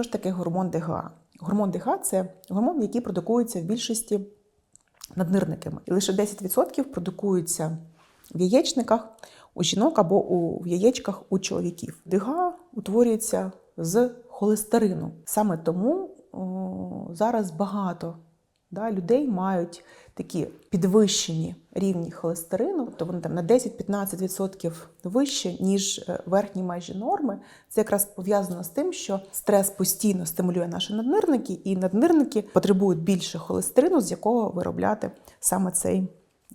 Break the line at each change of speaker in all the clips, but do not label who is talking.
Що ж таке гормон ДГА? Гормон ДГА це гормон, який продукується в більшості наднирниками. І лише 10% продукується в яєчниках у жінок або у, в яєчках у чоловіків. ДГА утворюється з холестерину. Саме тому о, зараз багато да, людей мають такі підвищені рівні холестерину, тобто вони там на 10-15% вище, ніж е, верхні межі норми. Це якраз пов'язано з тим, що стрес постійно стимулює наші наднирники, і наднирники потребують більше холестерину, з якого виробляти саме цей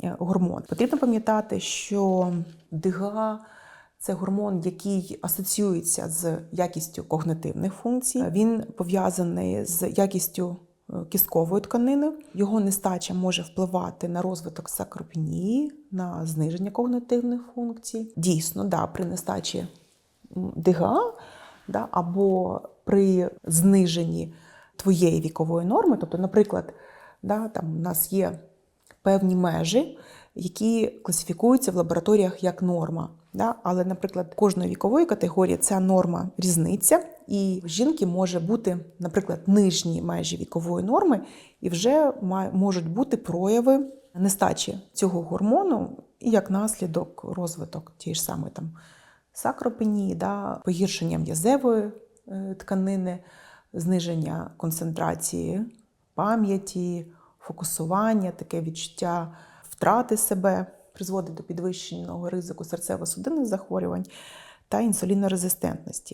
е, гормон. Потрібно пам'ятати, що ДГА це гормон, який асоціюється з якістю когнитивних функцій. Він пов'язаний з якістю кісткової тканини. Його нестача може впливати на розвиток сакропенії, на зниження когнитивних функцій. Дійсно, да, при нестачі ДГА да, або при зниженні твоєї вікової норми, тобто, наприклад, да, там у нас є певні межі, які класифікуються в лабораторіях як норма. Да? Але, наприклад, кожної вікової категорії ця норма різниця, і жінки може бути, наприклад, нижні межі вікової норми, і вже можуть бути прояви нестачі цього гормону, і як наслідок розвиток тієї ж самої там сакропенії, да? погіршення м'язевої е, тканини, зниження концентрації пам'яті, фокусування, таке відчуття втрати себе призводить до підвищеного ризику серцево-судинних захворювань та інсулінорезистентності.